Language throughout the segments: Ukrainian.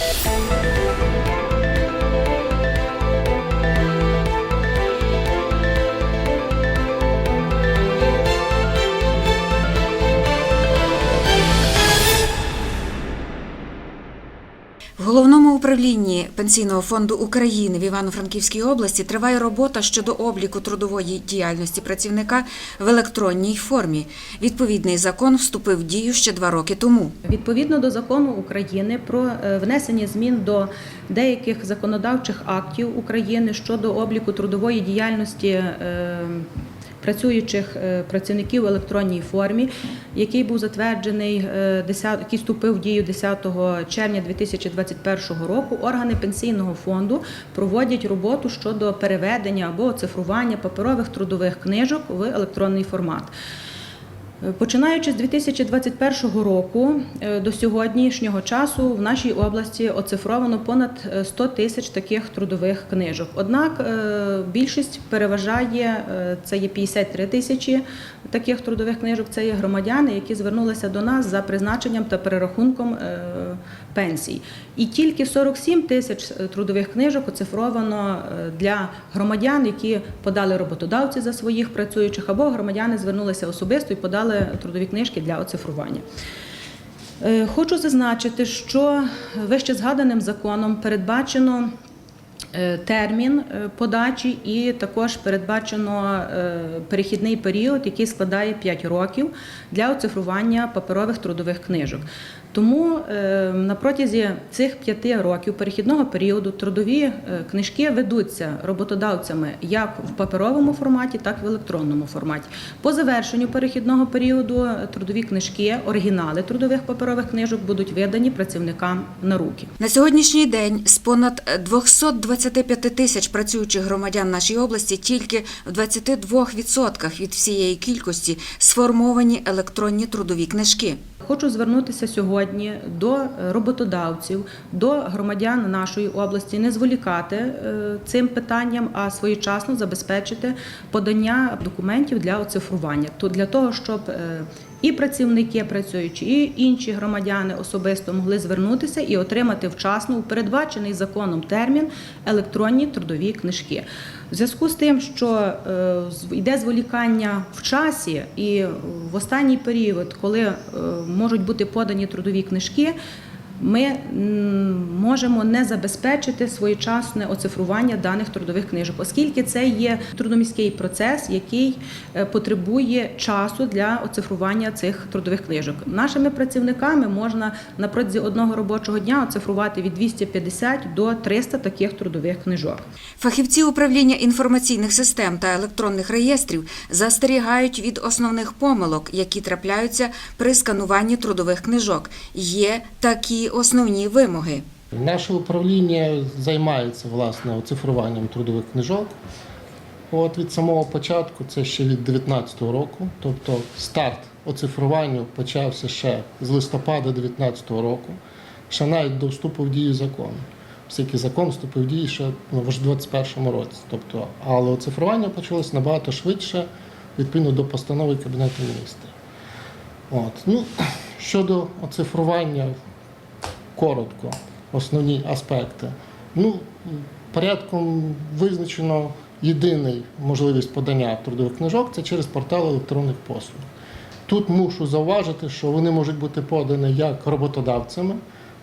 В головному управлінні Пенсійного фонду України в Івано-Франківській області триває робота щодо обліку трудової діяльності працівника в електронній формі. Відповідний закон вступив в дію ще два роки тому. Відповідно до закону України про е, внесення змін до деяких законодавчих актів України щодо обліку трудової діяльності е, працюючих е, працівників в електронній формі, який був затверджений е, 10 який вступив в дію 10 червня 2021 року, органи пенсійного фонду проводять роботу щодо переведення або оцифрування паперових трудових книжок в електронний формат. Починаючи з 2021 року е, до сьогоднішнього часу в нашій області оцифровано понад е, 100 тисяч таких трудових книжок. Однак е, більшість переважає е, це є 53 тисячі таких трудових книжок. Це є громадяни, які звернулися до нас за призначенням та перерахунком е, пенсій. І тільки 47 тисяч е, трудових книжок оцифровано е, для громадян, які подали роботодавці за своїх працюючих, або громадяни звернулися особисто і подали трудові книжки для оцифрування. Е, Хочу зазначити, що вище згаданим законом передбачено термін подачі і також передбачено перехідний період, який складає 5 років для оцифрування паперових трудових книжок. Тому е, на протязі цих п'яти років перехідного періоду трудові е, книжки ведуться роботодавцями як в паперовому форматі, так і в електронному форматі. По завершенню перехідного періоду е, трудові книжки, оригінали трудових паперових книжок будуть видані працівникам на руки. На сьогоднішній день з понад 225 тисяч працюючих громадян нашої області тільки в 22% від всієї кількості сформовані електронні трудові книжки. Хочу звернутися сьогодні до роботодавців, до громадян нашої області, не зволікати е, цим питанням, а своєчасно забезпечити подання документів для оцифрування. То для того, щоб е, і працівники працюючі, і інші громадяни особисто могли звернутися і отримати вчасно у передбачений законом термін електронні трудові книжки. В зв'язку з тим, що е, йде зволікання в часі, і в останній період, коли е, можуть бути подані трудові книжки, ми можемо не забезпечити своєчасне оцифрування даних трудових книжок, оскільки це є трудоміський процес, який е, потребує часу для оцифрування цих трудових книжок. Нашими працівниками можна на протязі одного робочого дня оцифрувати від 250 до 300 таких трудових книжок. Фахівці управління інформаційних систем та електронних реєстрів застерігають від основних помилок, які трапляються при скануванні трудових книжок. Є такі основні вимоги. Наше управління займається власне оцифруванням трудових книжок. От від самого початку, це ще від 2019 року. Тобто старт оцифрування почався ще з листопада 2019 року, ще навіть до вступу в дію закону. Оскільки закон вступив в дію ще ну, в 2021 році. Тобто, але оцифрування почалось набагато швидше, відповідно до постанови Кабінету міністрів. От. Ну, щодо оцифрування, коротко, основні аспекти. Ну, порядком визначено єдиний можливість подання трудових книжок це через портал електронних послуг. Тут мушу зауважити, що вони можуть бути подані як роботодавцями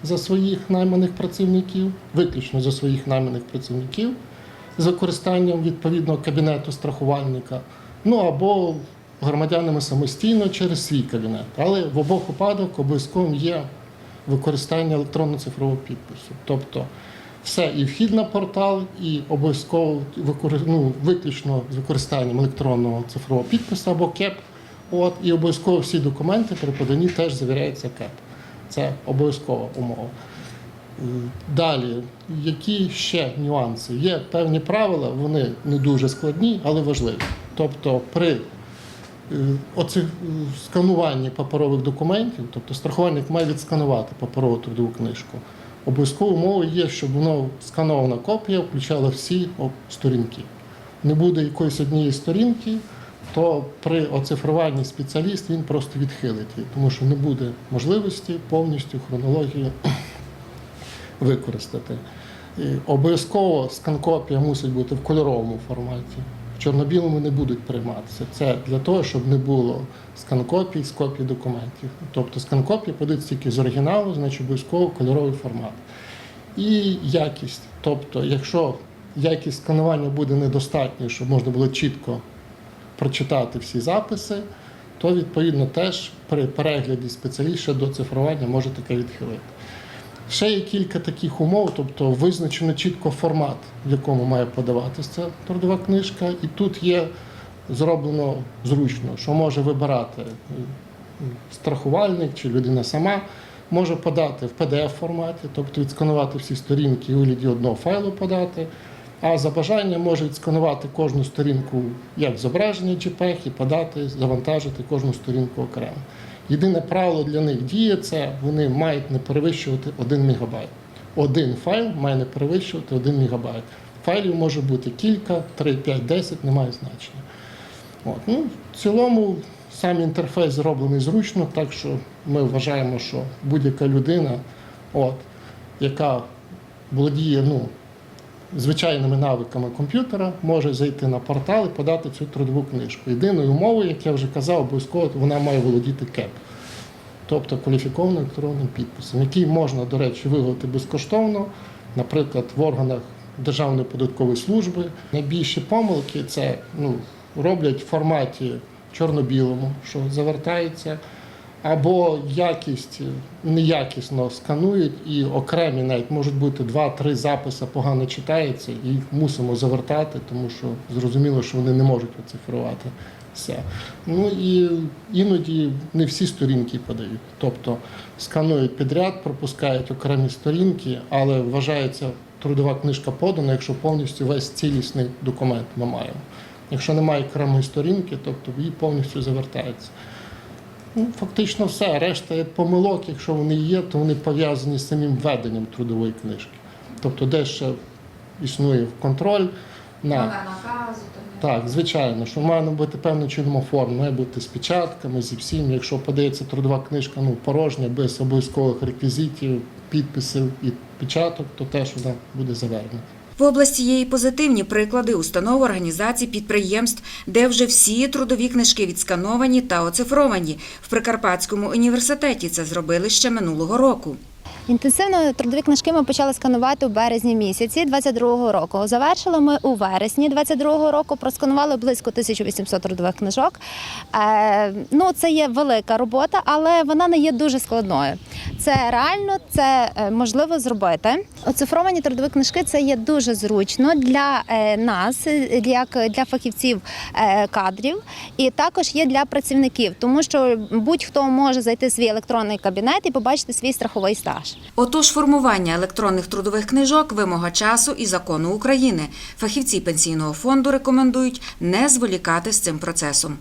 за своїх найманих працівників, виключно за своїх найманих працівників, з використанням відповідного кабінету страхувальника, ну або громадянами самостійно через свій кабінет. Але в обох випадках обов'язково є використання електронно-цифрового підпису. Тобто все і вхід на портал, і обов'язково ну, виключно з використанням електронного цифрового підпису або КЕП. От, і обов'язково всі документи при поданні теж завіряється КЕП. Це обов'язкова умова. Е, Далі, які ще нюанси? Є певні правила, вони не дуже складні, але важливі. Тобто, при е, оці, скануванні паперових документів, тобто страхувальник має відсканувати паперову трудову книжку. Обов'язково умова є, щоб воно сканована копія включала всі сторінки. Не буде якоїсь однієї сторінки, то при оцифруванні спеціаліст він просто відхилить її, тому що не буде можливості повністю хронологію використати. І обов'язково сканкопія мусить бути в кольоровому форматі. Чорно-білому не будуть прийматися. Це для того, щоб не було сканкопій з копій документів. Тобто сканкопії подаються тільки з оригіналу, значить обов'язково кольоровий формат. І якість. Тобто, якщо якість сканування буде недостатньою, щоб можна було чітко прочитати всі записи, то відповідно теж при перегляді спеціаліст до цифрування може таке відхилити. Ще є кілька таких умов, тобто визначено чітко формат, в якому має подаватися трудова книжка, і тут є зроблено зручно, що може вибирати е, страхувальник чи людина сама, може подати в pdf форматі, тобто відсканувати всі сторінки і у вигляді одного файлу подати. А за бажанням може відсканувати кожну сторінку як зображення JPEG і подати, завантажити кожну сторінку окремо. Єдине правило для них діє це вони мають не перевищувати 1 МБ. Один файл має не перевищувати 1 МБ. Файлів може бути кілька, 3, 5, 10, немає значення. От. Ну, в цілому сам інтерфейс зроблений зручно, так що ми вважаємо, що будь-яка людина, от, яка володіє ну, звичайними навиками комп'ютера, може зайти на портал і подати цю трудову книжку. Єдиною умовою, як я вже казав, обов'язково вона має володіти КЕП, тобто кваліфікованим електронним підписом, який можна, до речі, виготовити безкоштовно, наприклад, в органах Державної податкової служби. Найбільші помилки це ну, роблять в форматі чорно-білому, що завертається, або якість неякісно сканують, і окремі навіть можуть бути два-три записи погано читається, і їх мусимо завертати, тому що зрозуміло, що вони не можуть оцифрувати все. Ну і іноді не всі сторінки подають. Тобто сканують підряд, пропускають окремі сторінки, але вважається трудова книжка подана, якщо повністю весь цілісний документ ми маємо. Якщо немає окремої сторінки, тобто її повністю завертається. Ну, фактично все. Решта помилок, якщо вони є, то вони пов'язані з самим веденням трудової книжки. Тобто, де ще існує контроль на наказу. так, звичайно, що має бути певним чином оформлено, має бути з печатками, зі всім. Якщо подається трудова книжка ну, порожня, без обов'язкових реквізитів, підписів і печаток, то теж вона буде завернена. В області є і позитивні приклади установ, організацій, підприємств, де вже всі трудові книжки відскановані та оцифровані. В Прикарпатському університеті це зробили ще минулого року. Інтенсивно трудові книжки ми почали сканувати у березні місяці 22-го року. Завершили ми у вересні 22-го року. Просканували близько 1800 трудових книжок. Е, ну, це є велика робота, але вона не є дуже складною. Це реально, це е, можливо зробити. Оцифровані трудові книжки це є дуже зручно для е, нас, як для фахівців кадрів, і також є для працівників, тому що будь-хто може зайти в свій електронний кабінет і побачити свій страховий стаж. Отож, формування електронних трудових книжок вимога часу і закону України. Фахівці пенсійного фонду рекомендують не зволікати з цим процесом.